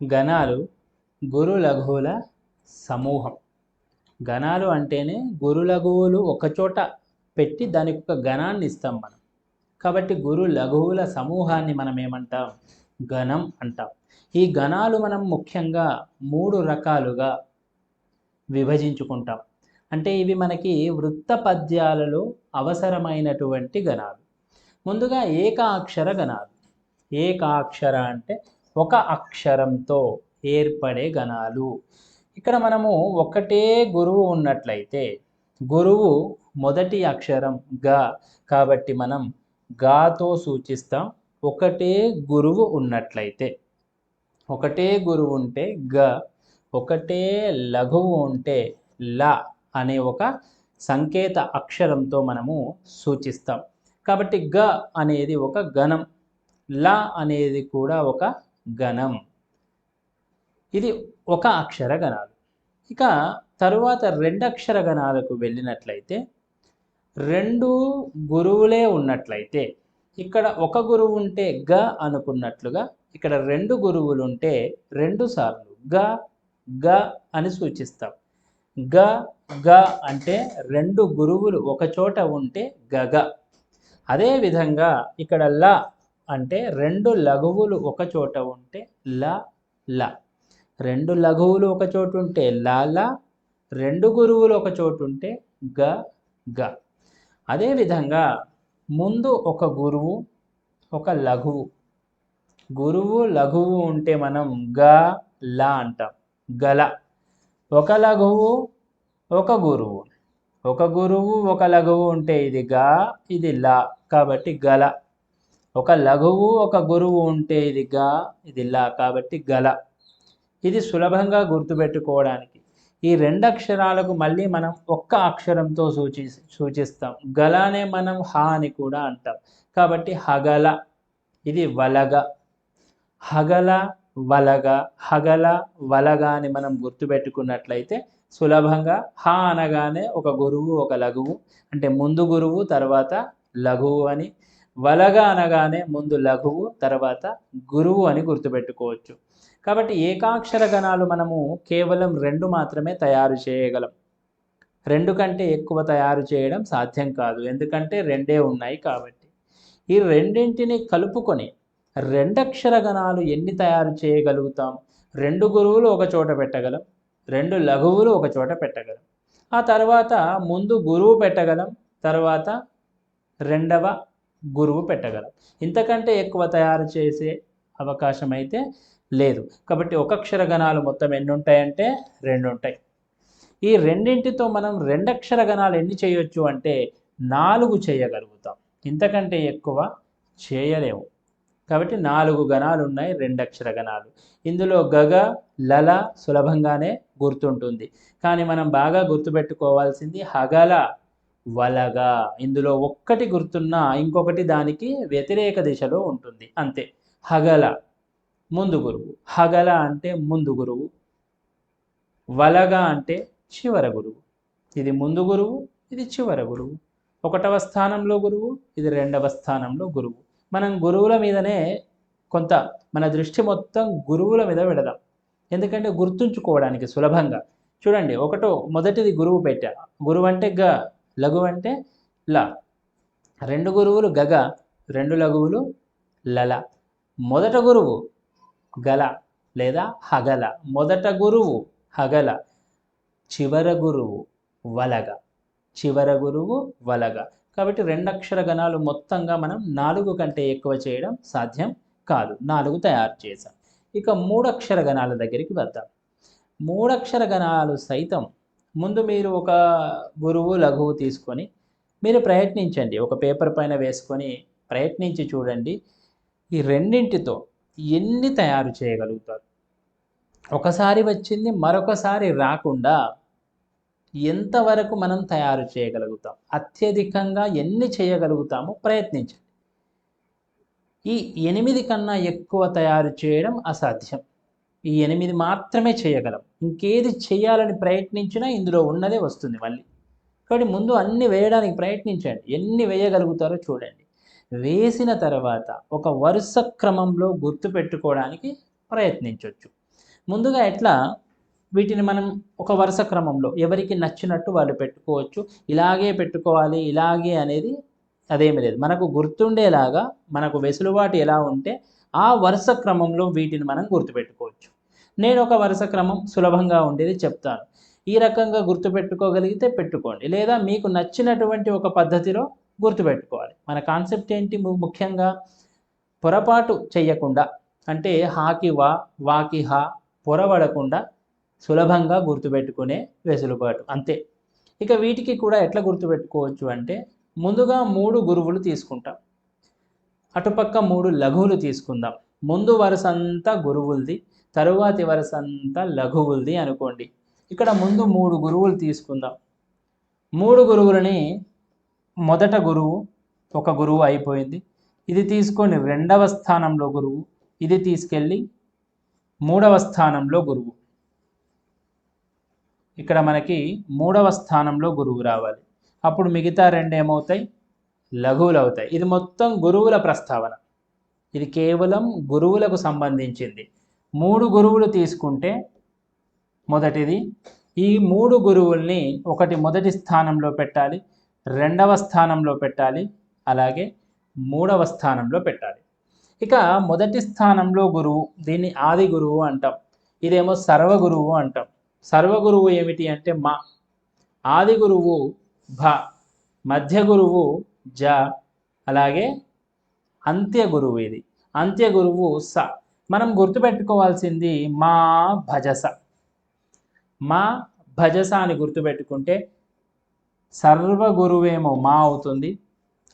గణాలు గురు లఘువుల సమూహం. గణాలు అంటేనే గురు లఘువులు ఒకచోట పెట్టి దానికి ఒక గణాన్ని ఇస్తాం మనం. కాబట్టి గురు లఘువుల సమూహాన్ని మనం ఏమంటాం? గణం అంటాం. ఈ గణాలు మనం ముఖ్యంగా మూడు రకాలుగా విభజించుకుంటాం. అంటే ఇవి మనకి వృత్త పద్యాలలో అవసరమైనటువంటి గణాలు ముందుగా ఏకాక్షర గణాలు ఏకాక్షర అంటే ఒక అక్షరంతో ఏర్పడే గణాలు. ఇక్కడ మనము ఒకటే గురువు ఉన్నట్లయితే గురువు మొదటి అక్షరం గ కాబట్టి మనం గాతో సూచిస్తాం. ఒకటే గురువు ఉన్నట్లయితే ఒకటే గురువు ఉంటే గ ఒకటే లఘువు ఉంటే ల అనే ఒక సంకేత అక్షరంతో మనము సూచిస్తాం. కాబట్టి గ అనేది ఒక గణం ల అనేది కూడా ఒక గణం ఇది ఒక అక్షర గణాలు ఇక తరువాత రెండక్షర గణాలకు వెళ్ళినట్లయితే రెండు గురువులే ఉన్నట్లయితే ఇక్కడ ఒక గురువు ఉంటే గ అనుకున్నట్లుగా ఇక్కడ రెండు గురువులు ఉంటే రెండు సార్లు గ గ అని సూచిస్తాం. గ గ అంటే రెండు గురువులు ఒక చోట ఉంటే గగ అదేవిధంగా ఇక్కడ ల అంటే రెండు లఘువులు ఒక చోట ఉంటే ల ల. రెండు లఘువులు ఒక చోటు ఉంటే లాల రెండు గురువులు ఒక చోటు ఉంటే గ గ. అదేవిధంగా ముందు ఒక గురువు ఒక లఘువు. గురువు లఘువు ఉంటే మనం గ ల అంటాం. గల. ఒక లఘువు ఒక గురువు. ఒక గురువు ఒక లఘువు ఉంటే ఇది గా ఇది ల. కాబట్టి గల. ఒక లఘువు ఒక గురువు ఉంటే ఇది గా ఇది లా కాబట్టి గల. ఇది సులభంగా గుర్తుపెట్టుకోవడానికి. ఈ రెండు అక్షరాలకు మళ్ళీ మనం ఒక్క అక్షరంతో సూచి సూచిస్తాం. గలానే మనం హ అని కూడా అంటాం. కాబట్టి హగల ఇది వలగ. హగల వలగ హగల వలగ అని మనం గుర్తుపెట్టుకున్నట్లయితే సులభంగా హ అనగానే ఒక గురువు ఒక లఘువు. అంటే ముందు గురువు తర్వాత లఘువు అని వలగ అనగానే ముందు లఘువు తర్వాత గురువు అని గుర్తుపెట్టుకోవచ్చు. కాబట్టి ఏకాక్షర గణాలు మనము కేవలం రెండు మాత్రమే తయారు చేయగలం. రెండు కంటే ఎక్కువ తయారు చేయడం సాధ్యం కాదు. ఎందుకంటే రెండే ఉన్నాయి కాబట్టి. ఈ రెండింటిని కలుపుకొని రెండక్షర గణాలు ఎన్ని తయారు చేయగలుగుతాం? రెండు గురువులు ఒక చోట పెట్టగలం రెండు లఘువులు ఒక చోట పెట్టగలం. ఆ తర్వాత ముందు గురువు పెట్టగలం తర్వాత రెండవ గురువు పెట్టగలం ఇంతకంటే ఎక్కువ తయారు చేసే అవకాశం అయితే లేదు. కాబట్టి ఒక అక్షర గణాలు మొత్తం ఎన్ని ఉంటాయంటే రెండు ఉంటాయి ఈ రెండింటితో మనం రెండక్షర గణాలు ఎన్ని చేయొచ్చు అంటే నాలుగు చేయగలుగుతాం. ఇంతకంటే ఎక్కువ చేయలేము. కాబట్టి నాలుగు గణాలు ఉన్నాయి రెండక్షర గణాలు ఇందులో గగ లల సులభంగానే గుర్తుంటుంది. కానీ మనం బాగా గుర్తుపెట్టుకోవాల్సింది హగల వలగ ఇందులో ఒక్కటి గుర్తున్నా ఇంకొకటి దానికి వ్యతిరేక దిశలో ఉంటుంది. అంతే. హగల ముందు గురువు. హగల అంటే ముందు గురువు. వలగ అంటే చివర గురువు. ఇది ముందు గురువు ఇది చివర గురువు. ఒకటవ స్థానంలో గురువు ఇది రెండవ స్థానంలో గురువు. మనం గురువుల మీదనే కొంత మన దృష్టి మొత్తం గురువుల మీద పెడదాం. ఎందుకంటే గుర్తుంచుకోవడానికి సులభంగా. చూడండి ఒకటో మొదటిది గురువు పెట్టా. గురువు అంటే గ లఘు అంటే ల. రెండు గురువులు గగ రెండు లఘువులు లల. మొదట గురువు గల లేదా హగల. మొదట గురువు హగల. చివర గురువు వలగ. చివర గురువు వలగ. కాబట్టి రెండక్షర గణాలు మొత్తంగా మనం నాలుగు కంటే ఎక్కువ చేయడం సాధ్యం కాదు. నాలుగు తయారు చేసాం ఇక మూడక్షర గణాల దగ్గరికి వద్దాం. మూడక్షర గణాలు సైతం ముందు మీరు ఒక గురువు లఘువు తీసుకొని మీరు ప్రయత్నించండి. ఒక పేపర్ పైన వేసుకొని ప్రయత్నించి చూడండి. ఈ రెండింటితో ఎన్ని తయారు చేయగలుగుతారు? ఒకసారి వచ్చింది మరొకసారి రాకుండా ఎంతవరకు మనం తయారు చేయగలుగుతాం? అత్యధికంగా ఎన్ని చేయగలుగుతామో ప్రయత్నించండి. ఈ ఎనిమిది కన్నా ఎక్కువ తయారు చేయడం అసాధ్యం. ఈ ఎనిమిది మాత్రమే చేయగలం. ఇంకేది చేయాలని ప్రయత్నించినా ఇందులో ఉన్నదే వస్తుంది మళ్ళీ. కాబట్టి ముందు అన్ని వేయడానికి ప్రయత్నించండి. ఎన్ని వేయగలుగుతారో చూడండి. వేసిన తర్వాత ఒక వరుస క్రమంలో గుర్తుపెట్టుకోవడానికి ప్రయత్నించవచ్చు ముందుగా ఎట్లా? వీటిని మనం ఒక వరుస క్రమంలో ఎవరికి నచ్చినట్టు వాళ్ళు పెట్టుకోవచ్చు. ఇలాగే పెట్టుకోవాలి ఇలాగే అనేది అదేమి లేదు. మనకు గుర్తుండేలాగా మనకు వెసులుబాటు ఎలా ఉంటే ఆ వరుస క్రమంలో వీటిని మనం గుర్తుపెట్టుకోవచ్చు. నేను ఒక వరుస క్రమం సులభంగా ఉండేది చెప్తాను. ఈ రకంగా గుర్తుపెట్టుకోగలిగితే పెట్టుకోండి. లేదా మీకు నచ్చినటువంటి ఒక పద్ధతిలో గుర్తుపెట్టుకోవాలి. మన కాన్సెప్ట్ ఏంటి ముఖ్యంగా పొరపాటు చేయకుండా అంటే హాకి వా వాకి హా పొరబడకుండా సులభంగా గుర్తుపెట్టుకునే వెసులుబాటు. అంతే. ఇక వీటికి కూడా ఎట్లా గుర్తుపెట్టుకోవచ్చు అంటే ముందుగా మూడు గురువులు తీసుకుంటాం. అటుపక్క మూడు లఘువులు తీసుకుందాం. ముందు వరుస అంతా గురువులది. తరువాతి వరుస అంతా లఘువులది అనుకోండి. ఇక్కడ ముందు మూడు గురువులు తీసుకుందాం. మూడు గురువులని మొదట గురువు ఒక గురువు అయిపోయింది. ఇది తీసుకొని రెండవ స్థానంలో గురువు ఇది తీసుకెళ్ళి మూడవ స్థానంలో గురువు. ఇక్కడ మనకి మూడవ స్థానంలో గురువు రావాలి. అప్పుడు మిగతా రెండు ఏమవుతాయి? లఘువులు అవుతాయి ఇది మొత్తం గురువుల ప్రస్తావన. ఇది కేవలం గురువులకు సంబంధించింది. మూడు గురువులు తీసుకుంటే మొదటిది ఈ మూడు గురువుల్ని ఒకటి మొదటి స్థానంలో పెట్టాలి రెండవ స్థానంలో పెట్టాలి అలాగే మూడవ స్థానంలో పెట్టాలి. ఇక మొదటి స్థానంలో గురువు దీన్ని ఆది గురువు అంటాం. ఇదేమో సర్వగురువు అంటాం. సర్వగురువు ఏమిటి అంటే మా. ఆది గురువు భ మధ్య గురువు జ అలాగే అంత్య గురువు ఇది. అంత్య గురువు స. మనం గుర్తుపెట్టుకోవాల్సింది మా భజస. మా భజస అని గుర్తుపెట్టుకుంటే సర్వ గురువేమో మా అవుతుంది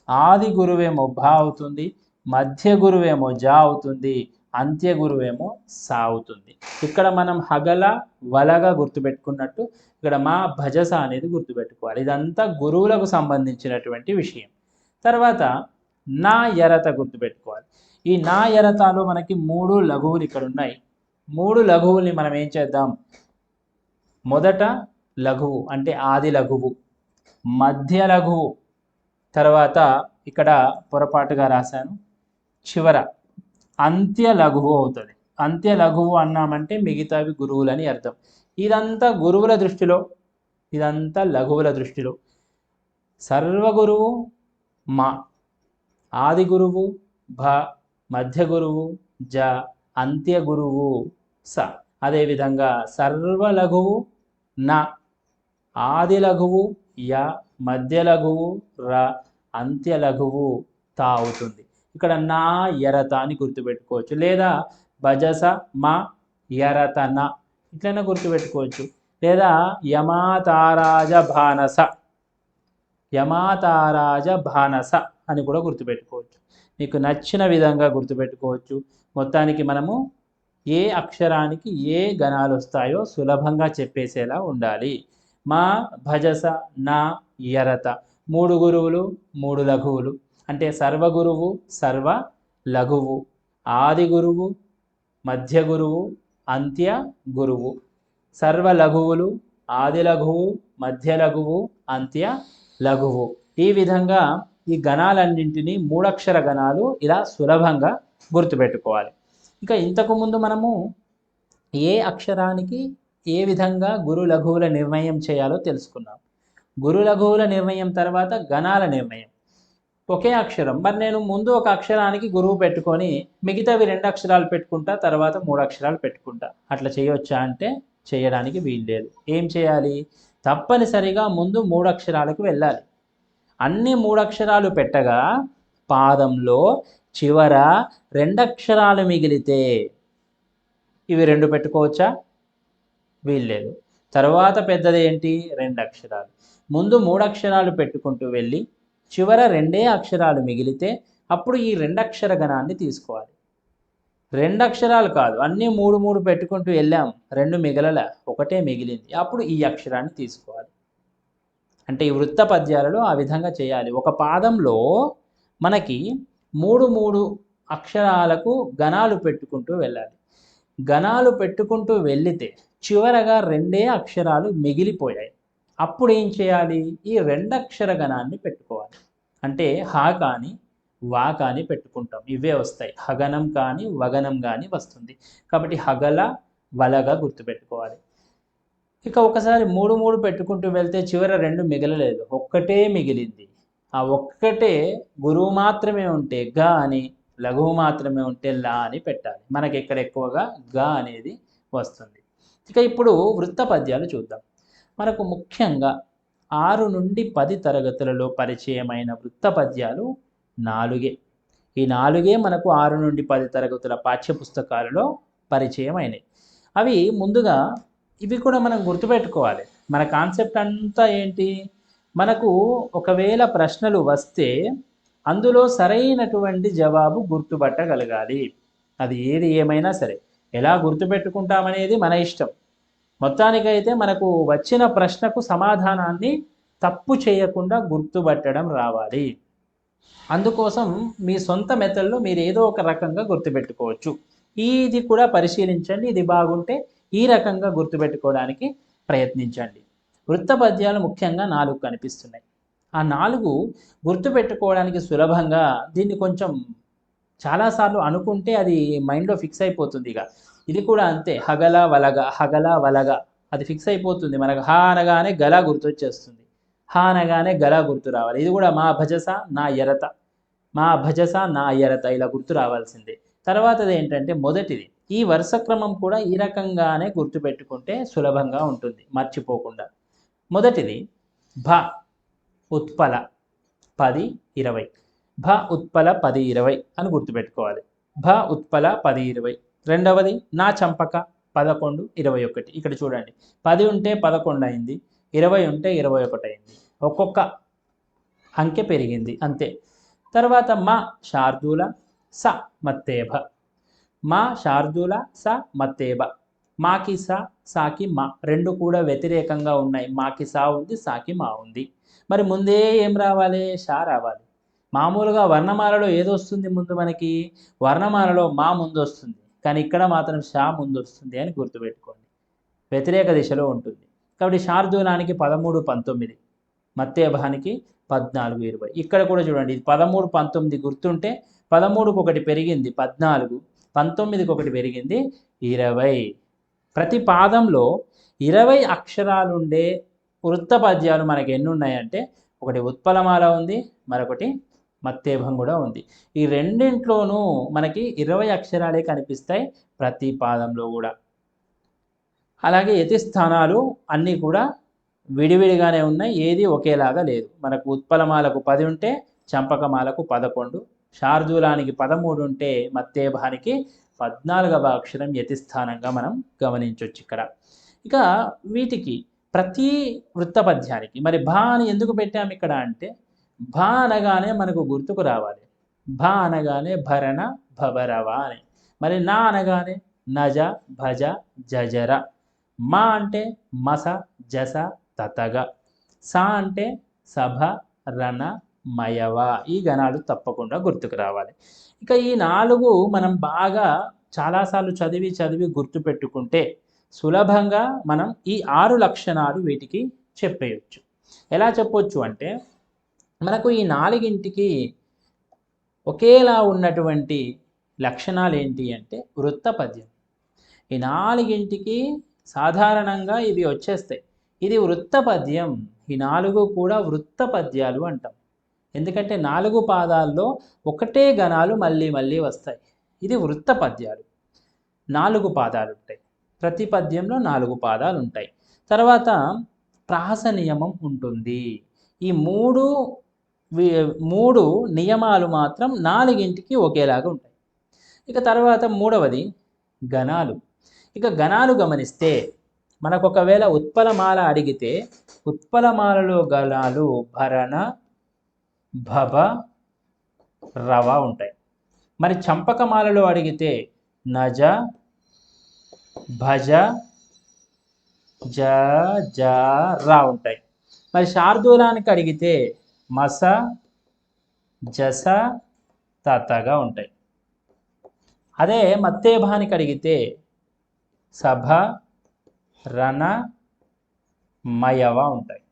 ఆది గురువేమో భా అవుతుంది మధ్య గురువేమో జా అవుతుంది అంత్య గురువేమో సా అవుతుంది. ఇక్కడ మనం హగల వలగా గుర్తుపెట్టుకున్నట్టు ఇక్కడ మా భజస అనేది గుర్తుపెట్టుకోవాలి. ఇదంతా గురువులకు సంబంధించినటువంటి విషయం. తర్వాత నా ఎరత గుర్తుపెట్టుకోవాలి. ఈ నా ఎరతలో మనకి మూడు లఘువులు ఇక్కడ ఉన్నాయి మూడు లఘువుల్ని మనం ఏం చేద్దాం? మొదట లఘువు అంటే ఆది లఘువు మధ్య లఘువు. తర్వాత ఇక్కడ పొరపాటుగా రాశాను చివర అంత్య లఘువు అవుతుంది. అంత్య లఘువు అన్నామంటే మిగతావి గురువులని అర్థం. ఇదంతా గురువుల దృష్టిలో ఇదంతా లఘువుల దృష్టిలో. సర్వగురువు మా ఆది గురువు భ మధ్య గురువు జ అంత్య గురువు స. అదేవిధంగా సర్వ లఘువు న. ఆది లఘువు య. మధ్య లఘువు ర. అంత్య లఘువు తా అవుతుంది. ఇక్కడ నా ఎరత అని గుర్తుపెట్టుకోవచ్చు. లేదా భజస మా ఎరత న. ఇట్లైనా గుర్తుపెట్టుకోవచ్చు. లేదా యమాతారాజ భానస. యమాతారాజ భానస అని కూడా గుర్తుపెట్టుకోవచ్చు. మీకు నచ్చిన విధంగా గుర్తుపెట్టుకోవచ్చు. మొత్తానికి మనము ఏ అక్షరానికి ఏ గణాలు వస్తాయో సులభంగా చెప్పేసేలా ఉండాలి. మా భజస నా యరత మూడు గురువులు మూడు లఘువులు. అంటే సర్వగురువు సర్వ లఘువు. ఆది గురువు మధ్య గురువు అంత్య గురువు. సర్వ లఘువులు ఆది లఘువు మధ్య లఘువు అంత్య లఘువు. ఈ విధంగా ఈ గణాలన్నింటినీ మూడక్షర గణాలు ఇలా సులభంగా గుర్తుపెట్టుకోవాలి. ఇంకా ఇంతకు ముందు మనము ఏ అక్షరానికి ఏ విధంగా గురు లఘువుల నిర్ణయం చేయాలో తెలుసుకున్నాం. గురు లఘువుల నిర్ణయం తర్వాత గణాల నిర్ణయం. ఒకే అక్షరం మరి నేను ముందు ఒక అక్షరానికి గురువు పెట్టుకొని మిగతావి రెండు అక్షరాలు పెట్టుకుంటా తర్వాత మూడు అక్షరాలు పెట్టుకుంటా. అట్లా చేయవచ్చా అంటే చేయడానికి వీల్లేదు. ఏం చేయాలి? తప్పనిసరిగా ముందు మూడు అక్షరాలకు వెళ్ళాలి. అన్ని మూడక్షరాలు పెట్టగా పాదంలో చివర రెండు అక్షరాలు మిగిలితే ఇవి రెండు పెట్టుకోవచ్చా? వీల్లేదు. తర్వాత పెద్దది ఏంటి రెండు అక్షరాలు ముందు మూడు అక్షరాలు పెట్టుకుంటూ వెళ్ళి చివర రెండే అక్షరాలు మిగిలితే అప్పుడు ఈ రెండు అక్షర గణాన్ని తీసుకోవాలి. రెండు అక్షరాలు కాదు అన్నీ మూడు మూడు పెట్టుకుంటూ వెళ్ళాం. రెండు మిగలల ఒకటే మిగిలింది. అప్పుడు ఈ అక్షరాన్ని తీసుకోవాలి. అంటే ఈ వృత్త పద్యాలలో ఆ విధంగా చేయాలి. ఒక పాదంలో మనకి మూడు మూడు అక్షరాలకు గణాలు పెట్టుకుంటూ వెళ్ళాలి. గణాలు పెట్టుకుంటూ వెళ్ళితే చివరగా రెండే అక్షరాలు మిగిలిపోయాయి. అప్పుడు ఏం చేయాలి? ఈ రెండక్షర గణాన్ని పెట్టుకోవాలి. అంటే హా కానీ వా కానీ పెట్టుకుంటాం. ఇవే వస్తాయి. హగనం కానీ వగనం కానీ వస్తుంది. కాబట్టి హగల వలగా గుర్తుపెట్టుకోవాలి. ఇక ఒకసారి మూడు మూడు పెట్టుకుంటూ వెళ్తే చివర రెండు మిగలలేదు. ఒక్కటే మిగిలింది. ఆ ఒక్కటే గురువు మాత్రమే ఉంటే గా అని లఘువు మాత్రమే ఉంటే లా అని పెట్టాలి. మనకి ఇక్కడ ఎక్కువగా గా అనేది వస్తుంది. ఇక ఇప్పుడు వృత్త పద్యాలు చూద్దాం. మనకు ముఖ్యంగా ఆరు నుండి పది తరగతులలో పరిచయమైన వృత్త పద్యాలు నాలుగే. ఈ నాలుగే మనకు ఆరు నుండి పది తరగతుల పాఠ్యపుస్తకాలలో పరిచయం అయినాయి అవి ముందుగా ఇవి కూడా మనం గుర్తుపెట్టుకోవాలి. మన కాన్సెప్ట్ అంతా ఏంటి? మనకు ఒకవేళ ప్రశ్నలు వస్తే అందులో సరైనటువంటి జవాబు గుర్తుపట్టగలగాలి. అది ఏది ఏమైనా సరే. ఎలా గుర్తుపెట్టుకుంటామనేది మన ఇష్టం. మొత్తానికైతే మనకు వచ్చిన ప్రశ్నకు సమాధానాన్ని తప్పు చేయకుండా గుర్తుపట్టడం రావాలి. అందుకోసం మీ సొంత మెథడ్లో మీరు ఏదో ఒక రకంగా గుర్తుపెట్టుకోవచ్చు. ఇది కూడా పరిశీలించండి. ఇది బాగుంటే ఈ రకంగా గుర్తుపెట్టుకోవడానికి ప్రయత్నించండి. వృత్త పద్యాలు ముఖ్యంగా నాలుగు కనిపిస్తున్నాయి. ఆ నాలుగు గుర్తుపెట్టుకోవడానికి సులభంగా దీన్ని కొంచెం చాలాసార్లు అనుకుంటే అది మైండ్లో ఫిక్స్ అయిపోతుంది ఇక. ఇది కూడా అంతే. హగల వలగ హగల వలగ. అది ఫిక్స్ అయిపోతుంది. మనకు హా అనగానే గల గుర్తొచ్చేస్తుంది. హా అనగానే గల గుర్తు రావాలి. ఇది కూడా మా భజస నా ఎరత మా భజస నా ఎరత ఇలా గుర్తు రావాల్సిందే. తర్వాతది ఏంటంటే మొదటిది. ఈ వరుస క్రమం కూడా ఈ రకంగానే గుర్తుపెట్టుకుంటే సులభంగా ఉంటుంది మర్చిపోకుండా. మొదటిది భ ఉత్పల పది ఇరవై. భ ఉత్పల పది ఇరవై అని గుర్తుపెట్టుకోవాలి. భ ఉత్పల పది ఇరవై. రెండవది నా చంపక పదకొండు ఇరవై ఒకటి. ఇక్కడ చూడండి పది ఉంటే పదకొండు అయింది ఇరవై ఉంటే ఇరవై ఒకటి అయింది. ఒక్కొక్క అంకె పెరిగింది అంతే. తర్వాత మా శార్దూల స మత్తేభ. మా శార్దూల స మత్తేబ. మాకి సా సాకి మా. రెండు కూడా వ్యతిరేకంగా ఉన్నాయి. మాకి సా ఉంది సాకి మా ఉంది. మరి ముందే ఏం రావాలి? షా రావాలి. మామూలుగా వర్ణమాలలో ఏదొస్తుంది ముందు మనకి? వర్ణమాలలో మా ముందు వస్తుంది. కానీ ఇక్కడ మాత్రం షా ముందు వస్తుంది అని గుర్తుపెట్టుకోండి. వ్యతిరేక దిశలో ఉంటుంది. కాబట్టి శార్దూలానికి పదమూడు పంతొమ్మిది. మత్తేభానికి పద్నాలుగు ఇరవై. ఇక్కడ కూడా చూడండి ఇది పదమూడు పంతొమ్మిది గుర్తుంటే పదమూడుకు ఒకటి పెరిగింది. పద్నాలుగు. పంతొమ్మిదికి ఒకటి పెరిగింది. ఇరవై. ప్రతి పాదంలో ఇరవై అక్షరాలుండే వృత్త పద్యాలు మనకి ఎన్ని ఉన్నాయంటే ఒకటి ఉత్పలమాల ఉంది మరొకటి మత్తేభం కూడా ఉంది. ఈ రెండింట్లోనూ మనకి ఇరవై అక్షరాలే కనిపిస్తాయి ప్రతి పాదంలో కూడా. అలాగే యతి స్థానాలు అన్నీ కూడా విడివిడిగానే ఉన్నాయి ఏది ఒకేలాగా లేదు. మనకు ఉత్పలమాలకు పది ఉంటే చంపకమాలకు పదకొండు శార్దూలానికి పదమూడు ఉంటే మత్తేభానికి పద్నాలుగవ అక్షరం యతిస్థానంగా మనం గమనించవచ్చు ఇక్కడ. ఇక వీటికి ప్రతి వృత్తపద్యానికి మరి భా అని ఎందుకు పెట్టాము ఇక్కడ అంటే భా అనగానే మనకు గుర్తుకు రావాలి. భా అనగానే భరణ భవరవ అని. మరి నా అనగానే నజ భజ జజర. మా అంటే మస జస తతగ. సా అంటే సభ రణ మయవ ఈ గణాలు తప్పకుండా గుర్తుకు రావాలి. ఇక ఈ నాలుగు మనం బాగా చాలాసార్లు చదివి చదివి గుర్తుపెట్టుకుంటే సులభంగా మనం ఈ ఆరు లక్షణాలు వీటికి చెప్పేయచ్చు. ఎలా చెప్పొచ్చు అంటే మనకు ఈ నాలుగింటికి ఒకేలా ఉన్నటువంటి లక్షణాలు ఏంటి అంటే వృత్తపద్యం ఈ నాలుగింటికి సాధారణంగా ఇవి వచ్చేస్తాయి. ఇది వృత్తపద్యం ఈ నాలుగు కూడా వృత్తపద్యాలు అంటాం. ఎందుకంటే నాలుగు పాదాల్లో ఒకటే గణాలు మళ్ళీ మళ్ళీ వస్తాయి. ఇది వృత్త పద్యాలు. నాలుగు పాదాలు ఉంటాయి. ప్రతి పద్యంలో నాలుగు పాదాలు ఉంటాయి. తర్వాత ప్రాస నియమం ఉంటుంది. ఈ మూడు వి- మూడు నియమాలు మాత్రం నాలుగింటికి ఒకేలాగా ఉంటాయి. ఇక తర్వాత మూడవది గణాలు. ఇక గణాలు గమనిస్తే మనకు ఒకవేళ ఉత్పలమాల అడిగితే ఉత్పలమాలలో గణాలు భరణ భవ రవ ఉంటాయి. మరి చంపకమాలలో అడిగితే నజ భజ జ జ రా ఉంటాయి. మరి శార్దూలానికి అడిగితే మస జస తతగా ఉంటాయి. అదే మత్తేభానికి అడిగితే సభ రణ మయవ ఉంటాయి.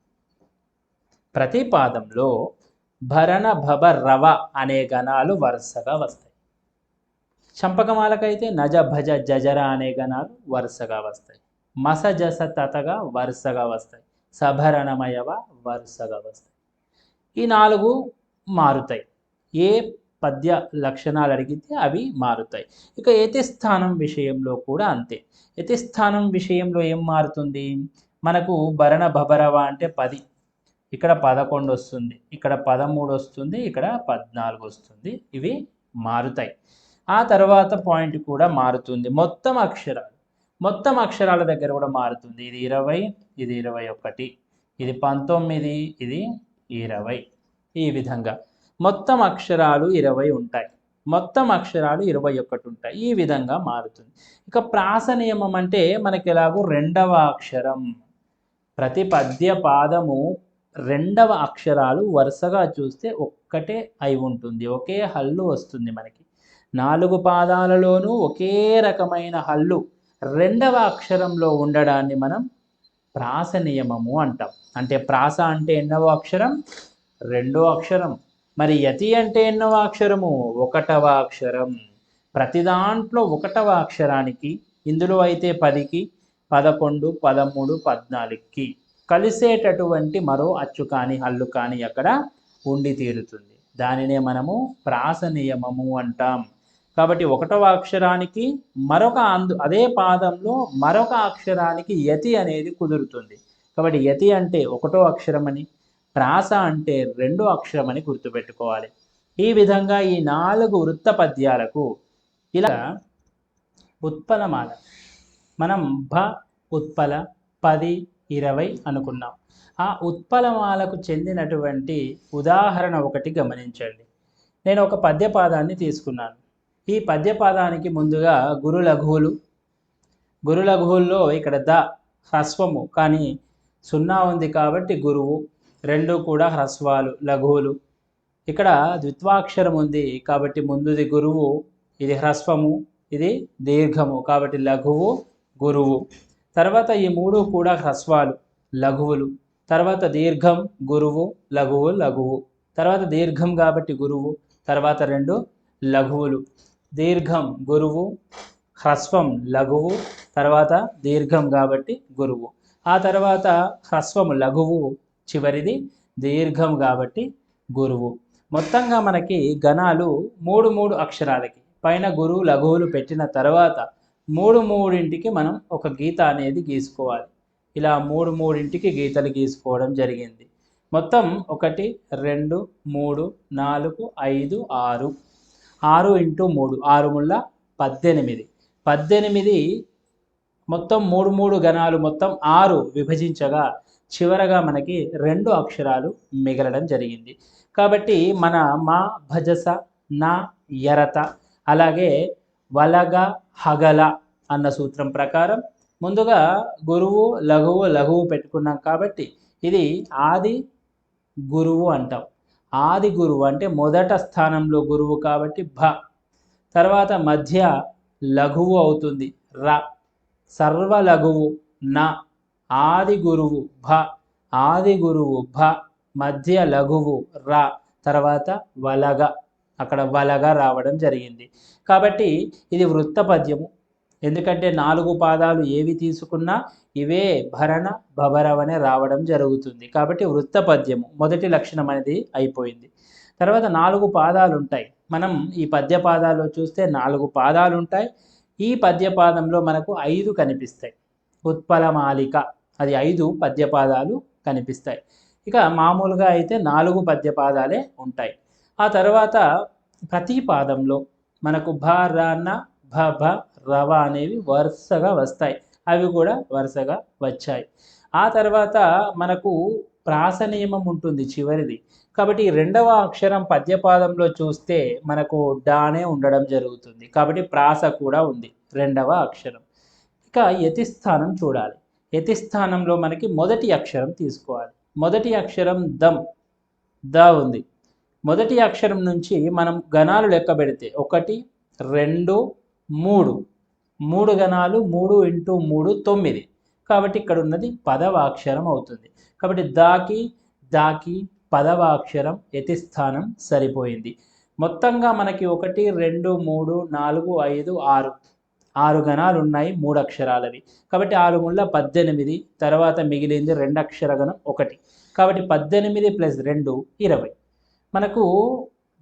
ప్రతి పాదంలో భరణ భవ రవ అనే గణాలు వరుసగా వస్తాయి. చంపకమాలకైతే నజ భజ జజర అనే గణాలు వరుసగా వస్తాయి. మస జస తతగా వరుసగా వస్తాయి. సభరణమయవ వరుసగా వస్తాయి. ఈ నాలుగు మారుతాయి. ఏ పద్య లక్షణాలు అడిగితే అవి మారుతాయి. ఇక యతిస్థానం విషయంలో కూడా అంతే. యతిస్థానం విషయంలో ఏం మారుతుంది? మనకు భరణ భభరవ అంటే పది. ఇక్కడ పదకొండు వస్తుంది ఇక్కడ పదమూడు వస్తుంది ఇక్కడ పద్నాలుగు వస్తుంది. ఇవి మారుతాయి. ఆ తర్వాత పాయింట్ కూడా మారుతుంది. మొత్తం అక్షరాలు మొత్తం అక్షరాల దగ్గర కూడా మారుతుంది. ఇది ఇరవై ఇది ఇరవై ఒకటి ఇది పంతొమ్మిది ఇది ఇరవై. ఈ విధంగా మొత్తం అక్షరాలు ఇరవై ఉంటాయి. మొత్తం అక్షరాలు ఇరవై ఒకటి ఉంటాయి. ఈ విధంగా మారుతుంది. ఇక ప్రాస నియమం అంటే మనకి ఎలాగో రెండవ అక్షరం. ప్రతి పద్య పాదము రెండవ అక్షరాలు వరుసగా చూస్తే ఒక్కటే అయి ఉంటుంది. ఒకే హల్లు వస్తుంది మనకి. నాలుగు పాదాలలోనూ ఒకే రకమైన హల్లు రెండవ అక్షరంలో ఉండడాన్ని మనం ప్రాస నియమము అంటాం. అంటే ప్రాస అంటే ఎన్నవ అక్షరం? రెండో అక్షరం. మరి యతి అంటే ఎన్నవ అక్షరము? ఒకటవ అక్షరం. ప్రతి దాంట్లో ఒకటవ అక్షరానికి ఇందులో అయితే పదికి పదకొండు పదమూడు పద్నాలుగుకి. కలిసేటటువంటి మరో అచ్చు కానీ హల్లు కానీ అక్కడ ఉండి తీరుతుంది. దానినే మనము ప్రాస నియమము అంటాం. కాబట్టి ఒకటవ అక్షరానికి మరొక అందు అదే పాదంలో మరొక అక్షరానికి యతి అనేది కుదురుతుంది. కాబట్టి యతి అంటే ఒకటో అక్షరమని ప్రాస అంటే రెండో అక్షరమని గుర్తుపెట్టుకోవాలి. ఈ విధంగా ఈ నాలుగు వృత్త పద్యాలకు ఇలా ఉత్పలమాల. మనం భ ఉత్పల పది ఇరవై అనుకున్నాం. ఆ ఉత్పలమాలకు చెందినటువంటి ఉదాహరణ ఒకటి గమనించండి. నేను ఒక పద్యపాదాన్ని తీసుకున్నాను. ఈ పద్యపాదానికి ముందుగా గురు లఘువులు గురు లఘువుల్లో ఇక్కడ ద హ్రస్వము కానీ సున్నా ఉంది కాబట్టి గురువు రెండు కూడా హ్రస్వాలు లఘువులు. ఇక్కడ ద్విత్వాక్షరం ఉంది కాబట్టి ముందుది గురువు ఇది హ్రస్వము ఇది దీర్ఘము కాబట్టి లఘువు గురువు. తర్వాత ఈ మూడు కూడా హ్రస్వాలు లఘువులు. తర్వాత దీర్ఘం గురువు లఘువు లఘువు. తర్వాత దీర్ఘం కాబట్టి గురువు తర్వాత రెండు లఘువులు. దీర్ఘం గురువు హ్రస్వం లఘువు తర్వాత దీర్ఘం కాబట్టి గురువు. ఆ తర్వాత హ్రస్వము లఘువు చివరిది దీర్ఘం కాబట్టి గురువు. మొత్తంగా మనకి గణాలు మూడు మూడు అక్షరాలకి. పైన గురువు లఘువులు పెట్టిన తర్వాత మూడు మూడింటికి మనం ఒక గీత అనేది గీసుకోవాలి. ఇలా మూడు మూడింటికి గీతలు గీసుకోవడం జరిగింది. మొత్తం ఒకటి రెండు మూడు నాలుగు ఐదు ఆరు. ఆరు ఇంటూ మూడు. ఆరు ముళ్ళ పద్దెనిమిది. పద్దెనిమిది మొత్తం మూడు మూడు గణాలు మొత్తం ఆరు విభజించగా చివరగా మనకి రెండు అక్షరాలు మిగలడం జరిగింది. కాబట్టి మన మా భజస నా ఎరత అలాగే వలగ హగల అన్న సూత్రం ప్రకారం ముందుగా గురువు లఘువు లఘువు పెట్టుకున్నాం కాబట్టి ఇది ఆది గురువు అంటాం. ఆది గురువు అంటే మొదట స్థానంలో గురువు కాబట్టి భ. తర్వాత మధ్య లఘువు అవుతుంది ర. సర్వ లఘువు న. ఆది గురువు భ. ఆది గురువు భ. మధ్య లఘువు ర. తర్వాత వలగ. అక్కడ వలగా రావడం జరిగింది. కాబట్టి ఇది వృత్త పద్యము. ఎందుకంటే నాలుగు పాదాలు ఏవి తీసుకున్నా ఇవే భరణ భభరవనే రావడం జరుగుతుంది. కాబట్టి వృత్త పద్యము మొదటి లక్షణం అనేది అయిపోయింది. తర్వాత నాలుగు పాదాలు ఉంటాయి. మనం ఈ పద్య పాదాలు చూస్తే నాలుగు పాదాలు ఉంటాయి. ఈ పద్యపాదంలో మనకు ఐదు కనిపిస్తాయి. ఉత్పలమాలిక అది ఐదు పద్యపాదాలు కనిపిస్తాయి. ఇక మామూలుగా అయితే నాలుగు పద్యపాదాలే ఉంటాయి. ఆ తర్వాత ప్రతి పాదంలో మనకు భ రాన్న భ భ రవ అనేవి వరుసగా వస్తాయి. అవి కూడా వరుసగా వచ్చాయి. ఆ తర్వాత మనకు ప్రాస నియమం ఉంటుంది చివరిది. కాబట్టి రెండవ అక్షరం పద్యపాదంలో చూస్తే మనకు డానే ఉండడం జరుగుతుంది. కాబట్టి ప్రాస కూడా ఉంది రెండవ అక్షరం. ఇక యతిస్థానం చూడాలి. యతిస్థానంలో మనకి మొదటి అక్షరం తీసుకోవాలి. మొదటి అక్షరం దమ్ ద ఉంది. మొదటి అక్షరం నుంచి మనం గణాలు లెక్క పెడితే ఒకటి రెండు మూడు. మూడు గణాలు మూడు ఇంటూ మూడు తొమ్మిది. కాబట్టి ఇక్కడ ఉన్నది పదవ అక్షరం అవుతుంది. కాబట్టి దాకి దాకి పదవ అక్షరం యతిస్థానం సరిపోయింది. మొత్తంగా మనకి ఒకటి రెండు మూడు నాలుగు ఐదు ఆరు. ఆరు గణాలు ఉన్నాయి మూడు అక్షరాలవి. కాబట్టి ఆరు ముళ్ళ పద్దెనిమిది తర్వాత మిగిలింది రెండు అక్షర గణం ఒకటి. కాబట్టి పద్దెనిమిది ప్లస్ రెండు ఇరవై. మనకు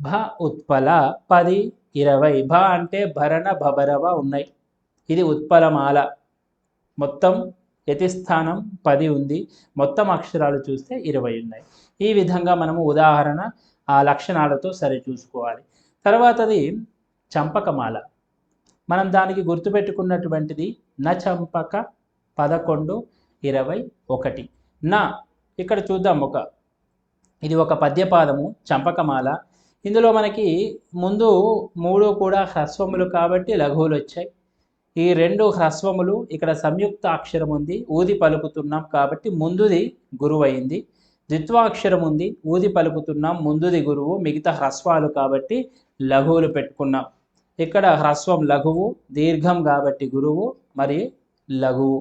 భ ఉత్పల పది ఇరవై భ అంటే భరణ భబరవ ఉన్నాయి. ఇది ఉత్పలమాల. మొత్తం యతిస్థానం పది ఉంది. మొత్తం అక్షరాలు చూస్తే ఇరవై ఉన్నాయి. ఈ విధంగా మనము ఉదాహరణ ఆ లక్షణాలతో సరి చూసుకోవాలి తర్వాతది చంపకమాల. మనం దానికి గుర్తుపెట్టుకున్నటువంటిది న చంపక పదకొండు ఇరవై ఒకటి. నా ఇక్కడ చూద్దాం ఒక ఇది ఒక పద్యపాదము చంపకమాల. ఇందులో మనకి ముందు మూడు కూడా హ్రస్వములు కాబట్టి లఘువులు వచ్చాయి. ఈ రెండు హ్రస్వములు ఇక్కడ సంయుక్త అక్షరం ఉంది ఊది పలుకుతున్నాం కాబట్టి ముందుది గురువు అయింది. ద్విత్వాక్షరం ఉంది ఊది పలుకుతున్నాం ముందుది గురువు మిగతా హ్రస్వాలు కాబట్టి లఘువులు పెట్టుకున్నాం. ఇక్కడ హ్రస్వం లఘువు దీర్ఘం కాబట్టి గురువు మరి లఘువు.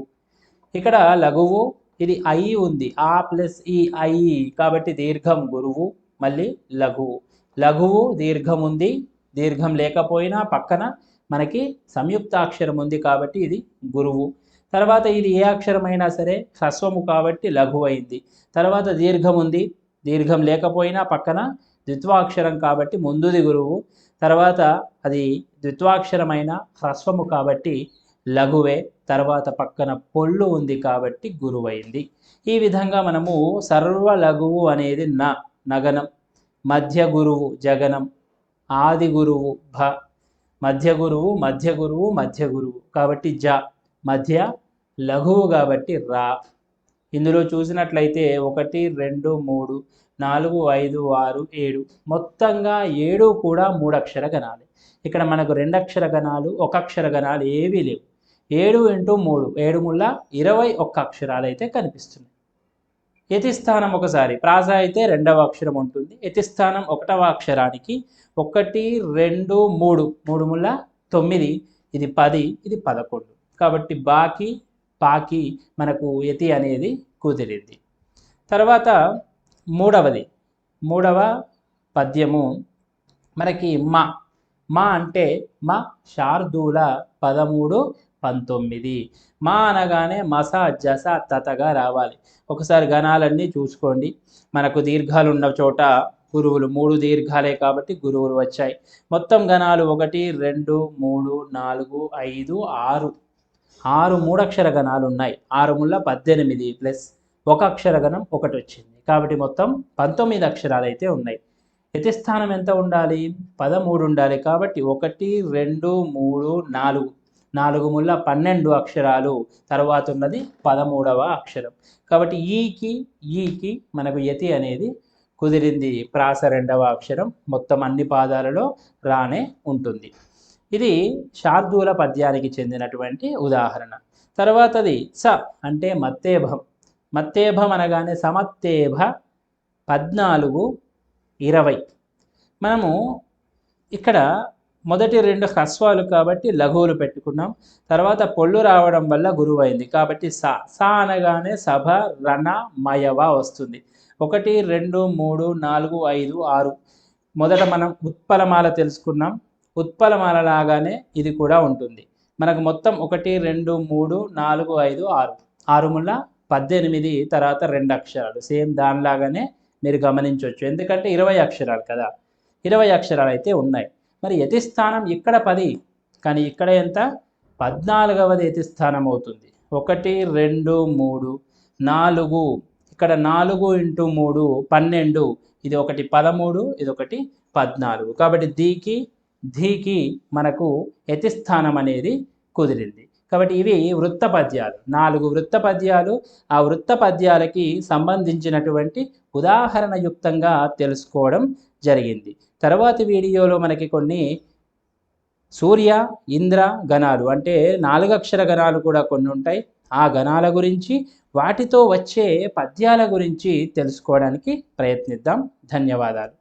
ఇక్కడ లఘువు ఇది ఐ ఉంది. ఆ ప్లస్ ఈ ఐ కాబట్టి దీర్ఘం గురువు మళ్ళీ లఘువు. లఘువు దీర్ఘం ఉంది. దీర్ఘం లేకపోయినా పక్కన మనకి సంయుక్తాక్షరం ఉంది కాబట్టి ఇది గురువు. తర్వాత ఇది ఏ అక్షరమైనా సరే హ్రస్వము కాబట్టి లఘువైంది అయింది. తర్వాత దీర్ఘం ఉంది. దీర్ఘం లేకపోయినా పక్కన ద్విత్వాక్షరం కాబట్టి ముందుది గురువు. తర్వాత అది ద్విత్వాక్షరమైన హ్రస్వము కాబట్టి లఘువే. తర్వాత పక్కన పొల్లు ఉంది కాబట్టి గురువైంది. ఈ విధంగా మనము సర్వ లఘువు అనేది న నగనం మధ్య గురువు జగనం ఆది గురువు భ మధ్య గురువు మధ్య గురువు మధ్య గురువు. కాబట్టి జ మధ్య లఘువు కాబట్టి రా. ఇందులో చూసినట్లయితే ఒకటి రెండు మూడు నాలుగు ఐదు ఆరు ఏడు. మొత్తంగా ఏడు కూడా మూడక్షర గణాలు. ఇక్కడ మనకు రెండు అక్షర గణాలు ఒక అక్షర గణాలు ఏవీ లేవు. ఏడు ఇంటూ మూడు. ఏడు ముళ్ళ ఇరవై ఒక్క అక్షరాలు అయితే కనిపిస్తున్నాయి. యతిస్థానం ఒకసారి. ప్రాస అయితే రెండవ అక్షరం ఉంటుంది. యతిస్థానం ఒకటవ అక్షరానికి ఒకటి రెండు మూడు. మూడు ముళ్ళ తొమ్మిది. ఇది పది ఇది పదకొండు. కాబట్టి బాకి పాకి మనకు యతి అనేది కుదిరింది. తర్వాత మూడవది. మూడవ పద్యము మనకి మా. మా అంటే మా శార్దూల పదమూడు పంతొమ్మిది. మా అనగానే మస జస తతగా రావాలి. ఒకసారి గణాలన్నీ చూసుకోండి. మనకు దీర్ఘాలు ఉన్న చోట గురువులు మూడు దీర్ఘాలే కాబట్టి గురువులు వచ్చాయి. మొత్తం గణాలు ఒకటి రెండు మూడు నాలుగు ఐదు ఆరు. ఆరు మూడక్షర గణాలు ఉన్నాయి. ఆరు ముళ్ళ పద్దెనిమిది ప్లస్ ఒక అక్షర గణం ఒకటి వచ్చింది. కాబట్టి మొత్తం పంతొమ్మిది అక్షరాలు అయితే ఉన్నాయి. యతిస్థానం ఎంత ఉండాలి? పదమూడు ఉండాలి కాబట్టి ఒకటి రెండు మూడు నాలుగు. నాలుగు ముళ్ళ పన్నెండు అక్షరాలు. తర్వాత ఉన్నది పదమూడవ అక్షరం. కాబట్టి ఈకి ఈకి మనకు యతి అనేది కుదిరింది. ప్రాస రెండవ అక్షరం మొత్తం అన్ని పాదాలలో రానే ఉంటుంది. ఇది శార్దూల పద్యానికి చెందినటువంటి ఉదాహరణ. తర్వాతది స అంటే మత్తేభం. మత్తేభం అనగానే సమత్తేభ పద్నాలుగు ఇరవై. మనము ఇక్కడ మొదటి రెండు హ్రస్వాలు కాబట్టి లఘువులు పెట్టుకున్నాం. తర్వాత పొళ్ళు రావడం వల్ల గురువైంది. కాబట్టి స స అనగానే సభ రణ మయవ వస్తుంది. ఒకటి రెండు మూడు నాలుగు ఐదు ఆరు. మొదట మనం ఉత్పలమాల తెలుసుకున్నాం. ఉత్పలమాల లాగానే ఇది కూడా ఉంటుంది. మనకు మొత్తం ఒకటి రెండు మూడు నాలుగు ఐదు ఆరు. ఆరు ముళ్ళ పద్దెనిమిది తర్వాత రెండు అక్షరాలు. సేమ్ దానిలాగానే మీరు గమనించవచ్చు ఎందుకంటే ఇరవై అక్షరాలు కదా. ఇరవై అక్షరాలు అయితే ఉన్నాయి. మరి యతిస్థానం ఇక్కడ పది కానీ ఇక్కడ ఎంత? పద్నాలుగవది యతిస్థానం అవుతుంది. ఒకటి రెండు మూడు నాలుగు. ఇక్కడ నాలుగు ఇంటూ మూడు పన్నెండు. ఇది ఒకటి పదమూడు ఇది ఒకటి పద్నాలుగు. కాబట్టి దీకి ధీకి మనకు యతిస్థానం అనేది కుదిరింది. కాబట్టి ఇవి వృత్త పద్యాలు. నాలుగు వృత్త పద్యాలు. ఆ వృత్త పద్యాలకి సంబంధించినటువంటి ఉదాహరణయుక్తంగా తెలుసుకోవడం జరిగింది. తర్వాతి వీడియోలో మనకి కొన్ని సూర్య ఇంద్ర గణాలు. అంటే నాలుగక్షర గణాలు కూడా కొన్ని ఉంటాయి. ఆ గణాల గురించి వాటితో వచ్చే పద్యాల గురించి తెలుసుకోవడానికి ప్రయత్నిద్దాం. ధన్యవాదాలు.